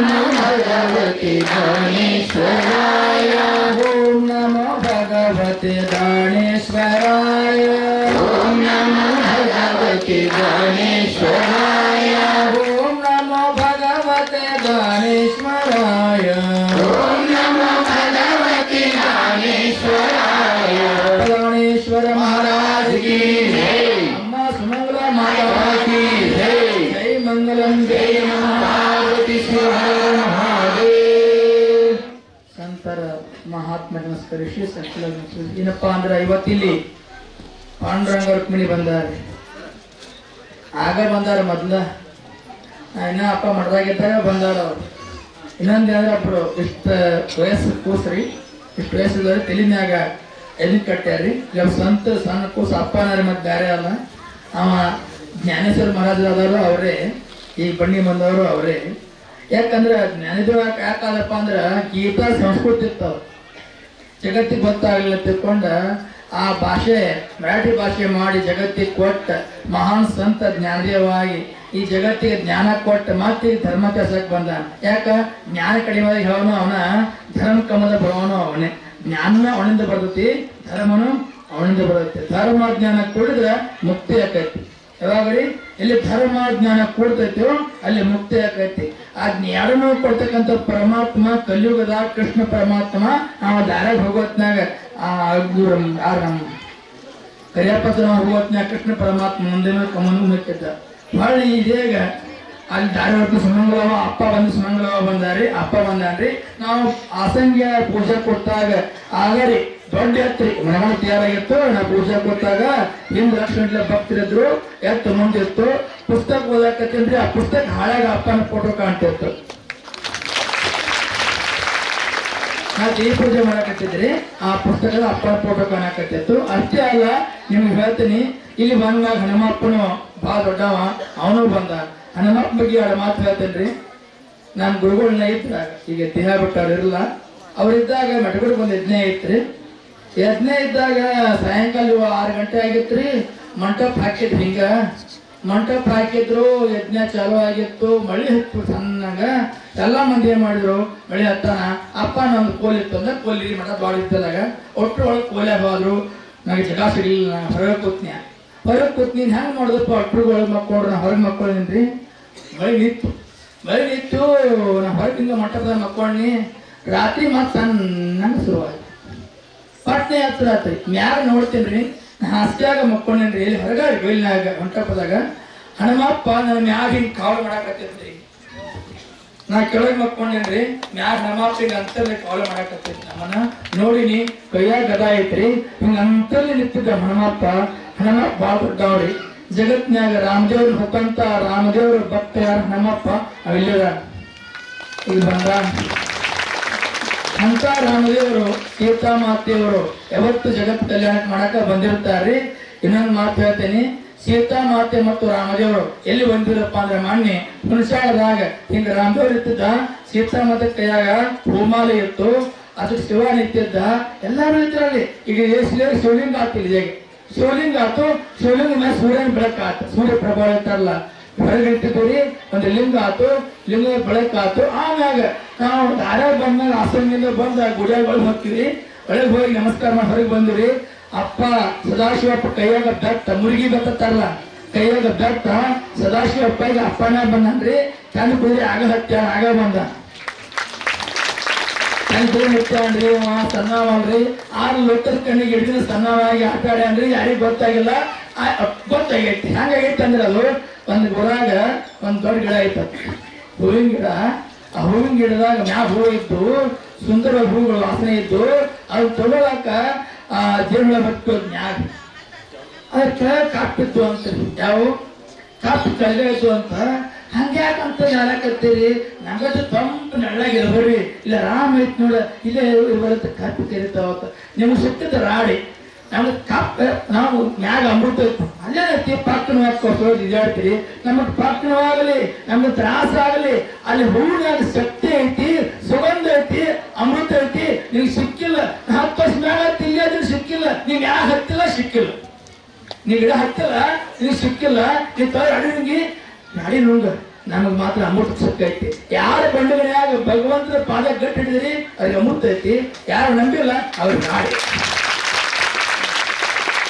नमो भगवते दानेश्वराय ॐ नमो भगवते दानेश्वराय ॐ नमो भगवते दानेश्वराय ॐ नमो भगवते दानेश्वराय ॐ नमो भगवते दानेश्वराय ಮಹಾತ್ಮ ನಮಸ್ಕರಿಸಿ ಸಕಲ ಏನಪ್ಪ ಅಂದ್ರೆ ಇವತ್ತಿಲ್ಲಿ ಪಾಂಡುರಂಗ ರುಕ್ಮಿಣಿ ಬಂದಾರೆ. ಆಗ ಬಂದಾರ ಮೊದ್ಲ. ಇನ್ನ ಅಪ್ಪ ಮಡ್ದಾಗಿದ್ದಾಗ ಬಂದಾರ ಅವ್ರು. ಇನ್ನೊಂದು ಅಂದ್ರೆ ಒಬ್ರು ಇಷ್ಟ ವಯಸ್ಸು ಕೂಸ್ರಿ ಇಷ್ಟು ವಯಸ್ಸಿದ್ರೆ ತಲಿನ್ಯಾಗ ಎಲ್ಲಿ ಕಟ್ಟ್ಯಾರಿ ಈಗ ಸ್ವಂತ ಸಣ್ಣ ಕೂಸು ಅಪ್ಪನಾರ ಮತ್ತೆ ಬೇರೆ ಅಲ್ಲ ಅವ ಜ್ಞಾನೇಶ್ವರ ಮಹಾರಾಜರಾದವರು ಅವರೇ. ಈ ಬಣ್ಣಿ ಬಂದವರು ಅವರೇ. ಯಾಕಂದ್ರೆ ಜ್ಞಾನೇಶ್ವರ ಯಾಕಾದಪ್ಪ ಅಂದ್ರೆ ಗೀತಾ ಸಂಸ್ಕೃತಿ ಇರ್ತಾವ. ಜಗತ್ತಿಗೆ ಗೊತ್ತಾಗಲಿಲ್ಲ ತಿಳ್ಕೊಂಡ ಆ ಭಾಷೆ, ಮರಾಠಿ ಭಾಷೆ ಮಾಡಿ ಜಗತ್ತಿಗೆ ಕೊಟ್ಟ ಮಹಾನ್ ಸಂತ ಜ್ಞಾನೀಯವಾಗಿ ಈ ಜಗತ್ತಿಗೆ ಜ್ಞಾನ ಕೊಟ್ಟ ಮತ್ತೆ ಧರ್ಮ ಕೆಲಸಕ್ಕೆ ಬಂದ. ಯಾಕ? ಜ್ಞಾನ ಕಡಿಮೆ ಹೇಳೋನು ಅವನ, ಧರ್ಮ ಕಮದ ಬರೋನು ಅವನೇ. ಜ್ಞಾನ ಅವನಿಂದ ಬರ್ತೈತಿ, ಧರ್ಮನು ಅವನಿಂದ ಬರುತ್ತೆ. ಧರ್ಮ ಜ್ಞಾನ ಕುಡಿದ್ರೆ ಮುಕ್ತಿ ಆಕೈತಿ. ಯಾವಾಗ್ರಿ ಎಲ್ಲಿ ಧರ್ಮ ಜ್ಞಾನ ಕೊಡ್ತೈತೋ ಅಲ್ಲಿ ಮುಕ್ತಿ ಆಕೈತಿ. ಆ ಜ್ಞಾನನು ಕೊಡ್ತಕ್ಕಂಥ ಪರಮಾತ್ಮ, ಕಲಿಯುಗದ ಕೃಷ್ಣ ಪರಮಾತ್ಮ, ನಾವು ದಾರ ಹೋಗೋತ್ನಾಗ ಆ ನಮ್ಮ ಕರಿಯಪ್ಪನ ಹೋಗೋತ್ನಾಗ ಕೃಷ್ಣ ಪರಮಾತ್ಮ ಮುಂದೆ ಕಮನು ಮುಚ್ಚಿದ್ದ ಹೊಳ್ಳಿ ಇದೀಗ, ಅಲ್ಲಿ ದಾರಿ ಹೊರತು ಸುಮಂಗಲವ, ಅಪ್ಪ ಬಂದು ಸುಮಂಗಲವ ಬಂದಾರಿ, ಅಪ್ಪ ಬಂದಾನ್ರಿ. ನಾವು ಆಸಂಗ್ಯ ಪೂಜೆ ಕೊಟ್ಟಾಗ ಆಗರಿ ದೊಡ್ಡ ಎತ್ರಿ ಮನೆಗಳು ತಯಾರಾಗಿತ್ತು ನಾ ಪೂಜೆ ಕೊಟ್ಟಾಗ ಹಿಂದ್ ಲಕ್ಷ ಭಕ್ತರಿದ್ರು ಎತ್ತು ಮುಂದಿತ್ತು. ಪುಸ್ತಕ ಓದಾಕತ್ತೇನ್ರಿ ಆ ಪುಸ್ತಕ ಹಾಳಾಗ ಅಪ್ಪನ ಫೋಟೋ ಕಾಣ್ತಿತ್ತು. ನಾ ದೇವಿ ಪೂಜೆ ಮಾಡಕತ್ತಿದ್ರಿ, ಆ ಪುಸ್ತಕದ ಅಪ್ಪನ ಫೋಟೋ ಕಾಣಕತ್ತಿತ್ತು. ಅಷ್ಟೇ ಅಲ್ಲ, ನಿಮ್ಗೆ ಹೇಳ್ತೀನಿ, ಇಲ್ಲಿ ಬಂದಾಗ ಹನುಮಪ್ಪನು ಭಾಳ ದೊಡ್ಡವ, ಅವನು ಬಂದ. ಹನುಮಪ್ಪ ಬಗ್ಗೆ ಎರಡು ಮಾತು ಹೇಳ್ತೇನ್ರಿ. ನಾನು ಗುರುಗಳನ್ನ ಇದ್ರ ಈಗ ದೇಹ ಬಿಟ್ಟವ್ರು ಇರಲ್ಲ. ಅವ್ರಿದ್ದಾಗ ಮಠಗಳು ಒಂದು ಯಜ್ಞ ಐತ್ರಿ. ಯಜ್ಞ ಇದ್ದಾಗ ಸಾಯಂಕಾಲ ಆರು ಗಂಟೆ ಆಗಿತ್ರಿ, ಮಂಟಪ ಹಾಕಿದ್ರು ಹಿಂಗ. ಮಂಟಪ ಹಾಕಿದ್ರು ಯಜ್ಞ ಚಾಲು ಆಗಿತ್ತು, ಮಳಿ ಹತ್ತು ಸಣ್ಣಗ. ಎಲ್ಲ ಮಂದಿ ಏನ್ ಮಾಡಿದ್ರು, ಮಳಿ ಹತ್ತಾನ, ಅಪ್ಪ ನಮ್ದು ಕೋಲ್ ಇತ್ತು ಅಂದ್ರೆ ಕೋಲಿ ಮಠ ಬಾಳ ಇದ್ದಾಗ ಒಟ್ಟು ಒಳಗೆ ಕೋಲೆ ಹೋದ್ರು. ನನಗೆ ಜಗ ಸಿಗಲಿಲ್ಲ ನಾನು ಹೊರಗೆ ಕೂತ್ನ್ಯ. ಹೊರಗೆ ಕೂತ್ನಿ ಹೆಂಗೆ ಮಾಡಿದಪ್ಪ? ಒಟ್ಟರು ಒಳಗೆ ಹೊರಗೆ ಮಕ್ಕೊಂಡ್ರಿ ಮಳಿ ನಿಂತು ಮಳಿ ನಿಂತು, ನಾ ಹೊರಗಿಂದ ಮಠದ ಮಕ್ಕೊಂಡ್ನಿ. ರಾತ್ರಿ ಮತ್ತೆ ಸಣ್ಣ ಶುರುವಾಯ್ತು. ಪಟ್ನೆ ಹತ್ರ ಆತ್ರಿ ಯಾರ ನೋಡ್ತೇನ್ರಿ ಹಾಸ್ಯಾಗ ಮಕ್ಕೊಂಡೇನ್ರಿ. ಇಲ್ಲಿ ಹೊರಗ ಬೈಲ್ನಾಗ ಮಂಟಪದಾಗ ಹನುಮಪ್ಪ, ನನ್ನ ಮ್ಯಾಗ ಹಿಂಗ್ ಕಾವಲು ಮಾಡಾಕತ್ತೈತ್ರಿ ನಾ ಕೆಳಗೆ ಮಕ್ಕೊಂಡೇನ್ರಿ ಮ್ಯಾಗ ಹನುಮಪ್ಪಿಗೆ ಅಂತಲ್ಲಿ ಕಾವಲು ಮಾಡಾಕತ್ತೈತಿ ನಮ್ಮನ್ನ. ನೋಡಿನಿ ಕೈಯಾಗ ಗದ ಐತ್ರಿ. ಹಿಂಗೆ ಅಂತಲ್ಲಿ ನಿಂತಿದ್ದ ಹನುಮಪ್ಪ ಹನುಮಪ್ಪ ಭಾಳ ದೊಡ್ಡವ್ರಿ. ಜಗತ್ನ್ಯಾಗ ರಾಮದೇವ್ರ ಮುಖಂತ ರಾಮದೇವ್ರ ಭಕ್ತ ಯಾರು ಹನುಮಪ್ಪ? ಅವಿಲ್ಲದ ಇಲ್ಲಿ ಬಂದ. ಅಂತ ರಾಮದೇವರು ಸೀತಾ ಮಾತೆಯವರು ಯಾವತ್ತು ಜಗತ್ ಕಲ್ಯಾಣ ಮಾಡಕ ಬಂದಿರ್ತಾರ್ರಿ ಇನ್ನೊಂದು ಮಾತು ಹೇಳ್ತೇನೆ ಸೀತಾ ಮಾತೆ ಮತ್ತು ರಾಮದೇವರು ಎಲ್ಲಿ ಬಂದಿರಪ್ಪ ಅಂದ್ರೆ ಮಾನ್ಯ ಹುಣಸಾಳದಾಗ ಹಿಂಗ ರಾಮದೇವರು ಇರ್ತಿದ್ದ ಸೀತಾಮಾತೆ ಕೈಯಾಗ ಹೂಮಾಲೆ ಇತ್ತು, ಅದು ಶಿವ ನಿಂತಿದ್ದ ಎಲ್ಲಾರು ಇದ್ರಲ್ಲಿ. ಈಗ ಎಷ್ಟು ಶಿವಲಿಂಗ ಆತಿಲ್ಲ ಈಗ ಶಿವಲಿಂಗ ಆತು ಶಿವಲಿಂಗ ಮೇಲೆ ಸೂರ್ಯನ ಬೆಳಕಾತು ಸೂರ್ಯ ಪ್ರಭಾವ ಇರ್ತಾರಲ್ಲ ಹೊರಗೆ ಇಟ್ಟಿದ್ದೀರಿ ಒಂದು ಲಿಂಗ ಆತು ಲಿಂಗ ಬೆಳಕು ಆತು. ಆಮ್ಯಾಗ ನಾವು ದಾರ ಬಂದಾಗ ಆಸನದಿಂದ ಬಂದ ಗುಡಿಯಾಗ ಒಳಗೆ ಹೋಗ್ತೀರಿ. ಒಳಗೆ ಹೋಗಿ ನಮಸ್ಕಾರ ಮಾಡಿ ಹೊರಗೆ ಬಂದಿರಿ. ಅಪ್ಪ, ಸದಾಶಿವಪ್ಪ ಕೈಯಾಗ ಬೆಟ್ಟ ಮುರುಗಿ ಬತ್ತಲ್ಲ ಕೈಯಾಗ ಬೆಟ್ಟ ಸದಾಶಿವಪ್ಪಗೆ ಅಪ್ಪನ ಬಂದ್ರಿ ತನ್ನ ಕುದುರೆ ಆಗ ಹತ್ಯ, ಆಗ ಬಂದ. ನಿತ್ಯಾನ್ರಿ ಅವ ಸನ್ನಾವ್ರಿ ಆರು ಲೋಕದ ಕಣ್ಣಿಗೆ ಹಿಡಿದು ಸಣ್ಣವಾಗಿ ಆಟ ಆಡ್ಯಾನ್ರಿ ಯಾರಿಗೆ ಗೊತ್ತಾಗಿಲ್ಲ. ಗೊತ್ತಾಗೈತಿ. ಹಂಗಾಗೈತಿ ಅಂದ್ರೆ ಅದು ಒಂದು ಗುರಾಗ ಒಂದು ದೊಡ್ಡ ಗಿಡ ಐತ ಹೂವಿನ ಗಿಡ, ಆ ಹೂವಿನ ಗಿಡದಾಗ ಮ್ಯಾಗ ಹೂ ಇತ್ತು ಸುಂದರ ಹೂಗಳು ವಾಸನೆ ಇದ್ದು ಅದು ತೊಗೊಳಕ, ಆ ಜೀರ್ಣ ಬಿಟ್ಟು ಮ್ಯಾಗ. ಅದಕ್ಕೆ ಕಾಪಿತ್ತು ಅಂತ ಯಾವ? ಕಾಪಿ ತಲೆ ಇದ್ದು ಅಂತ ಹಂಗ್ಯಾಕಂತ ಹೇಳಕತ್ತೀರಿ? ನಂಗದು ತಂಪು ನೆಳ್ಳಾಗಿರ್ಬೇಡ್ರಿ ಇಲ್ಲ ರಾಮ ಐತ್ ನೋಡ, ಇಲ್ಲೇ ಇರುವಂತ ಕಾಪಿ ಕರಿತಾವತ್ತ ನಿಮ್ಗೆ ಸಿಕ್ಕಿದ ರಾಡಿ. ನಮ್ಗೆ ಕಾಪ, ನಾವು ಮ್ಯಾಗ ಅಮೃತ ಐತಿ ಅಲ್ಲೇ ರೀತಿ ಪಕ್ಕನ ಹಾಕೋದು ಇದಾಡ್ತೀರಿ ನಮಗೆ ಪಕ್ಕನವಾಗಲಿ ನಮ್ಗೆ ತ್ರಾಸ ಆಗಲಿ ಅಲ್ಲಿ ಹೂವಿನಾಗ ಶಕ್ತಿ ಐತಿ, ಸುಗಂಧ ಐತಿ, ಅಮೃತ ಐತಿ ನಿಮ್ಗೆ ಸಿಕ್ಕಿಲ್ಲ. ಹತ್ತು ವರ್ಷ ಮೇಲೆ ತಿಳಿಯೋದ್ರೆ ಸಿಕ್ಕಿಲ್ಲ. ನೀವು ಯಾವ ಹತ್ತಿಲ್ಲ, ಸಿಕ್ಕಿಲ್ಲ. ನೀ ಗಿಡ ಹತ್ತಿಲ್ಲ, ನೀವು ಸಿಕ್ಕಿಲ್ಲ. ನೀ ತರ ಅಡಿಗೆ ನಾಡಿ ನುಂಗ. ನಮಗೆ ಮಾತ್ರ ಅಮೃತ ಸಿಕ್ಕೈತಿ ಯಾರ ಬಂಡುಗನ್ಯಾಗ ಭಗವಂತನ ಪಾದ ಗಟ್ಟಿ ಹಿಡಿದ್ರಿ ಅವ್ರಿಗೆ ಅಮೃತ ಐತಿ. ಯಾರು ನಂಬಿಲ್ಲ, ಅವ್ರಿಗೆ ನಾಳೆ.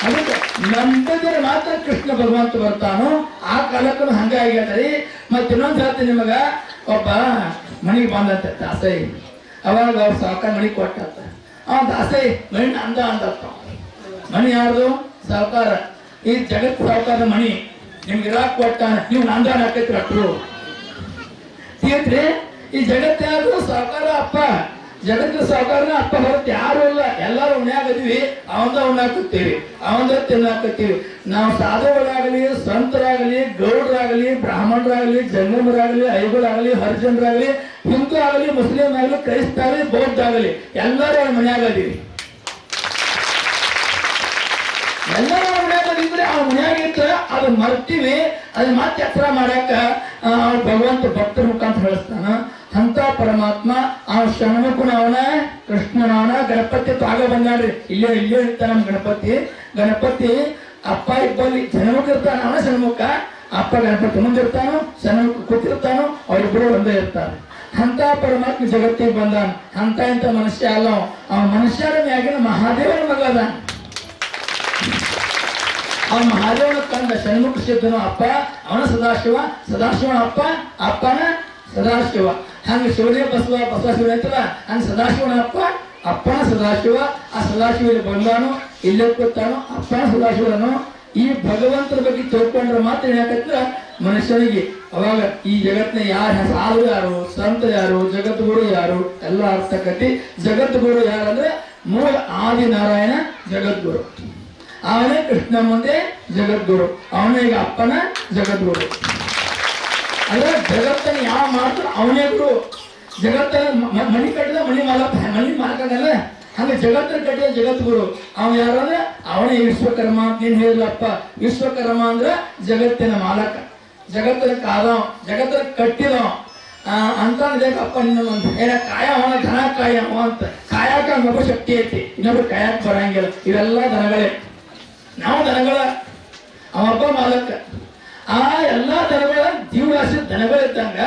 ಅದಕ್ಕೆ ನಂಬಿದ್ರೆ ಮಾತ್ರ ಕೃಷ್ಣ ಭಗವಂತ ಬರ್ತಾನೋ? ಆ ಕಾಲಕ್ಕೂ ಹಂಗ ಆಗ್ಯಾದ್ರಿ ಮತ್ತೆ ಇನ್ನೊಂದು ಹೇಳ್ತೀನಿ ನಿಮಗ. ಒಬ್ಬ ಮನೆಗೆ ಬಂದಂತ ದಾಸೈ. ಅವಾಗ ಅವ್ರ ಸಾವುಕಾರ ಮನೆಗೆ ಕೊಟ್ಟಂತ. ಅವ ದಾಸೈ ಮಣಿ ಅಂದ ಅಂದತ್ತ ಮಣಿ ಯಾರ್ದು? ಸಾವುಕಾರ. ಈ ಜಗತ್ ಸಾವುಕಾರ ಮಣಿ. ನಿಮ್ಗೆ ಇರಾಕ್ ಕೊಟ್ಟಾನ. ನೀವು ನಂದಾನ ಹಾಕೈತ್ರಿ ಅಟ್ರು. ಈ ಜಗತ್ ಯಾರು ಸಾವುಕಾರ ಅಪ್ಪ. ಜಗತ್ತಿನ ಸಾವುಕಾರನ ಅಪ್ಪ ಹೊರತು ಯಾರು ಇಲ್ಲ. ಎಲ್ಲರೂ ಉಣ್ಯಾಗದೀವಿ. ಅವಂದ ಉಣ್ಣಾಕತ್ತೀವಿ ಅವಂದ ತಿನ್ನಾಕತ್ತೀವಿ. ನಾವು ಸಾಧುಗಳಾಗಲಿ, ಸಂತರಾಗಲಿ, ಗೌಡರಾಗಲಿ, ಬ್ರಾಹ್ಮಣರಾಗಲಿ, ಜಂಗಮರಾಗಲಿ ಐಗುರಾಗಲಿ ಹರಿಜನರಾಗಲಿ ಹಿಂದೂ ಆಗಲಿ ಮುಸ್ಲಿಂ ಆಗಲಿ ಕ್ರೈಸ್ತ ಆಗಲಿ ಬೌದ್ಧ ಆಗಲಿ ಎಲ್ಲರೂ ಅವ್ರ ಮನ್ಯಾಗ ಅದೀವಿ ಎಲ್ಲರೂ ಅವ್ರ ಮನ್ಯಾಗ ಅದಿದ್ರೆ ಅವ್ರ ಮನ್ಯಾಗ ಇದ್ರೆ ಅದು ಮರ್ತೀವಿ. ಅದನ್ನ ಮತ್ತೆ ಎತ್ತರ ಮಾಡಾಕ ಭಗವಂತ ಭಕ್ತರ ಮುಖಾಂತರ ಹೇಳಿಸ್ತಾನ ಅಂತ ಪರಮಾತ್ಮ ಆ ಷಣ್ಮುಖನ ಅವನ ಕೃಷ್ಣನ ಅವನ ಗಣಪತಿ ತಾಗ ಬಂದಾಡ್ರಿ ಇಲ್ಲೇ ಇಲ್ಲೇ ಇರ್ತಾನ ನಮ್ಮ ಗಣಪತಿ. ಗಣಪತಿ ಅಪ್ಪ ಇಬ್ಬಲ್ಲಿ ಜನಮುಖ ಇರ್ತಾನ ಅವನ ಸಣ್ಮುಖ ಅಪ್ಪ ಗಣಪತಿ ಮುಂದಿರ್ತಾನೋ ಸಣ್ಣ ಕೂತಿರ್ತಾನೋ ಅವರಿಬ್ಬರು ಒಂದೇ ಇರ್ತಾರೆ. ಅಂತ ಪರಮಾತ್ಮ ಜಗತ್ತಿಗೆ ಬಂದಾನ. ಅಂತ ಇಂಥ ಮನುಷ್ಯ ಅಲ್ಲ ಅವ. ಮನುಷ್ಯರ ಮ್ಯಾಗಿನ ಮಹಾದೇವನ ಮಗ ಆ ಅವನ ಮಹಾದೇವನ ತಂದ ಷಣ್ಮುಖ ಸಿದ್ಧನು ಅಪ್ಪ, ಅವನ ಸದಾಶಿವ, ಸದಾಶಿವನ ಅಪ್ಪ, ಅಪ್ಪನ ಸದಾಶಿವ. ಹಂಗ ಶಿವನೇ ಬಸವ ಬಸವ ಶಿವ ಐತಲ್ಲ ಹಂಗ ಸದಾಶಿವನಪ್ಪ ಅಪ್ಪನ ಸದಾಶಿವ, ಆ ಸದಾಶಿವ ಬಂದಾನು, ಇಲ್ಲೇ ಕೂತಾನು, ಅಪ್ಪನ ಸದಾಶಿವನು ಈ ಭಗವಂತನ ಬಗ್ಗೆ ತಿಳ್ಕೊಂಡ್ರೆ ಮಾತ್ರ ಏನಾಕತ್ರ ಮನುಷ್ಯನಿಗೆ. ಅವಾಗ ಈ ಜಗತ್ತಿನ ಯಾರು ಸಾಧು ಯಾರು? ಸಂತ ಯಾರು? ಜಗದ್ಗುರು ಯಾರು? ಎಲ್ಲ ಅರ್ಥಕತಿ ಜಗದ್ಗುರು ಯಾರಂದ್ರೆ ಮೂಲ ಆದಿ ನಾರಾಯಣ ಜಗದ್ಗುರು. ಅವನೇ ಕೃಷ್ಣ ಮುಂದೆ ಜಗದ್ಗುರು. ಅವನೇ ಈಗ ಅಪ್ಪನ ಜಗದ್ಗುರು. ಅಂದ್ರೆ ಜಗತ್ತನ್ನ ಯಾವ ಮಾಡ್ತಾರ ಅವನೇ ಗುರು ಜಗತ್ತನ್ನ ಮನಿ ಕಟ್ಟಿದ ಮಣಿ ಮಾಲಕ ಮಣಿ ಮಾಲಕನಲ್ಲ. ಅಂದ್ರೆ ಜಗತ್ತನ್ನ ಕಟ್ಟಿದ ಜಗದ್ಗುರು ಯಾರು ಅಂದ್ರೆ ಅವನೇ ವಿಶ್ವಕರ್ಮ ಅಂತ ಏನ್ ಹೇಳಿಲ್ಲಪ್ಪ ವಿಶ್ವಕರ್ಮ ಅಂದ್ರೆ ಜಗತ್ತಿನ ಮಾಲಕ. ಜಗತ್ತಿನ ಕಾದವ ಜಗತ್ತನ್ನ ಕಟ್ಟಿದ ಅಂತ ಅಪ್ಪ ನಿನ್ನ ಏನ ಕಾಯ ಅವನ ಧನ ಕಾಯ ಅವ ಅಂತ. ಕಾಯಕ ಇನ್ನೊಬ್ಬ ಶಕ್ತಿ ಐತಿ. ಇನ್ನೊಬ್ರು ಕಾಯಕ್ ಬರಂಗಿಲ್ಲ. ಇವೆಲ್ಲ ದನಗಳೇ ನಾವು ದನಗಳ ಅವಪ್ಪ ಮಾಲಕ. ಆ ಎಲ್ಲ ದನಗಳ ಜೀವರಾಶಿ ದನಗಳಿದ್ದಂಗ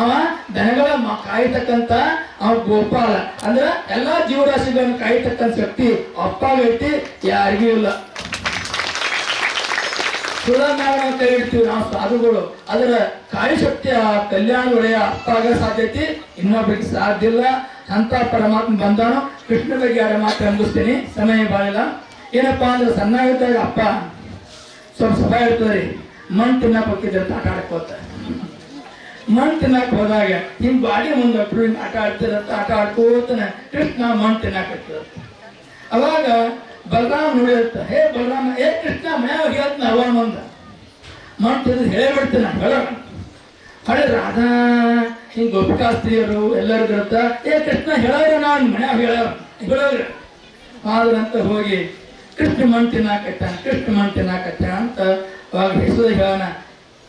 ಅವ ದನಗಳ ಕಾಯ್ತಕ್ಕಂತ ಅವ ಗೋಪಾಲ. ಅಂದ್ರ ಎಲ್ಲಾ ಜೀವರಾಶಿಗಳನ್ನು ಕಾಯ್ತಕ್ಕಂತ ಶಕ್ತಿ ಅಪ್ಪಾಗೈತಿ ಯಾರಿಗೂ ಇಲ್ಲ. ಸುಳನಾಗ ಕೈ ಇಡ್ತೀವಿ ನಾವು ಸಾಧುಗಳು. ಅದರ ಶಕ್ತಿ ಆ ಕಲ್ಯಾಣ ಒಡೆಯ ಅಪ್ಪಾಗ ಸಾಧ್ಯತೆ ಇನ್ನೊಬ್ಬರಿಗೆ ಸಾಧ್ಯ ಇಲ್ಲ. ಅಂತ ಪರಮಾತ್ಮ ಬಂದಾನು, ಕೃಷ್ಣ ಬಗ್ಗೆ ಯಾರ ಮಾತ್ರ ಅಂಬಿಸ್ತೀನಿ ಸಮಯ ಬಾಳಿಲ್ಲ. ಏನಪ್ಪಾ ಅಂದ್ರೆ ಸಣ್ಣ ಇದ್ದಾಗ ಅಪ್ಪ ಸ್ವಲ್ಪ ಸಭಾ ಇರ್ತದೆ ಮಣ್ ತಿನ್ನಕ್ ಹೋಗ್ತಿದ್ರೆ ಅಂತ ಆಟ ಆಡ್ಕೋತ. ಮಣ್ ತಿನ್ನಕ್ ಹೋದಾಗ ನಿಮ್ಮ ಬಾಡಿ ಮುಂದೆ ಹಿಂಗ್ ಆಟ ಆಡ್ತಿರತ್ತ ಆಟ ಆಡ್ಕೋತನ ಕೃಷ್ಣ ಮಣ್ ತಿನ್ನಕ್ ಅವಾಗ ಬಲರಾಮ್ ನೋಡಿರುತ್ತ ಹೇ ಬಲರಾಮ, ಏ ಕೃಷ್ಣ, ಮನ್ಯಾಗ ಹೇಳ್ತಾನ ಅವನ ಮುಂದೆ. ಮಣ್ ತಿಂದು ಹೇಳ್ಬಿಡ್ತಾನ ಹೇಳ ಹಳೆ ರಾಧಾ, ಹಿಂಗ್ ಗೋಪಿಕಾಸ್ತ್ರೀಯರು ಎಲ್ಲರಿಗೂ ಇರುತ್ತ ಏ ಕೃಷ್ಣ, ಹೇಳೋರು ನಾನು, ಮನ್ಯಾಗ ಹೇಳೋ ಹೇಳೋರು. ಆದ್ರಂತ ಹೋಗಿ ಕೃಷ್ಣ ಮಣ್ ತಿನ್ನಾಕತ್ತಾನ ಕೃಷ್ಣ ಮಣ್ ತಿನ್ನಾಕತ್ತಾನ ಅಂತ ಅವಾಗ ಹೆಸರು ಹೇಳೋಣ.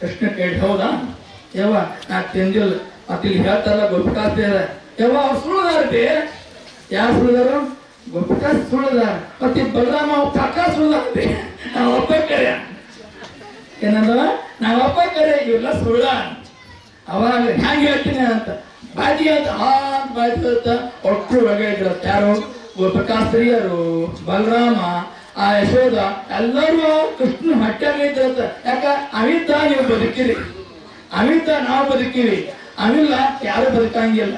ಕೃಷ್ಣ ಕೇಳಿ, ಹೌದಾ? ಯವ್ವ, ನಾ ತಿಂದಿಲ್ಲ. ಮತ್ತೆ ಇಲ್ಲಿ ಹೇಳ್ತಾರಲ್ಲ ಗೋಪಿಕಾಸ್ತ್ರೀಯರ ಯವ್ವ, ಅವ್ರು ಸುಳ್ಳುದಾರ್ರಿ ಯಾರು ಸುಳ್ಳುದಾರು? ಗೋಪಿಕಾ ಸುಳ್ಳುದಾರ. ಮತ್ತೆ ಬಲರಾಮ ಅವ್ ಪಕ್ಕ ಸುಳ್ಳುದಾರ್ರಿ ನಾವು ಒಬ್ಬ ಕರೆಯ ಏನಂದವ ನಾವು ಒಬ್ಬ ಕರೆ ಇವೆಲ್ಲ ಸುಳ್ಳ. ಅವಾಗ ಹ್ಯಾಂಗ ಹೇಳ್ತೀನಿ ಅಂತ. ಬಾಜಿ ಅಂತ, ಆ ಬಾಜಿ ಅಂತ ಒಟ್ಟು ಬಗೆ ಇದ್ರತ್ತ ಯಾರು? ಗೋಪಿಕಾಸ್ತ್ರೀಯರು ಬಲರಾಮ ಆ ಯಶೋಧ, ಎಲ್ಲರೂ ಕೃಷ್ಣ ಹೊಟ್ಟೆಗೆ ಇದ್ರತ್ತ ಯಾಕ? ಅಮಿತ ನೀವು ಬದುಕಿರಿ. ಅಮಿತ ನಾವು ಬದುಕಿವಿ. ಅಮಿಲ್ಲ ಯಾರು ಬದುಕಂಗಿಲ್ಲ?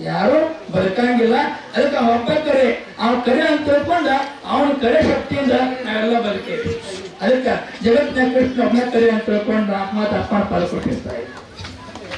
ಯಾರು ಬದುಕಂಗಿಲ್ಲ? ಅದಕ್ಕೆ ಒಬ್ಬ ಕರೆ. ಅವ ಕರೆ ಅಂತ ತಿಳ್ಕೊಂಡ ಅವನ ಕರೆ ಶಕ್ತಿಯಿಂದ ನಾವೆಲ್ಲ ಬದುಕೇವಿ. ಅದಕ್ಕೆ ಜಗತ್ತಿನ ಕೃಷ್ಣ ಒಬ್ಬನ ಕರೆ ಅಂತ ತಿಳ್ಕೊಂಡು ಅಪ್ಪನ ಪಾಲು ಕೊಟ್ಟಿರ್ತಾರೆ.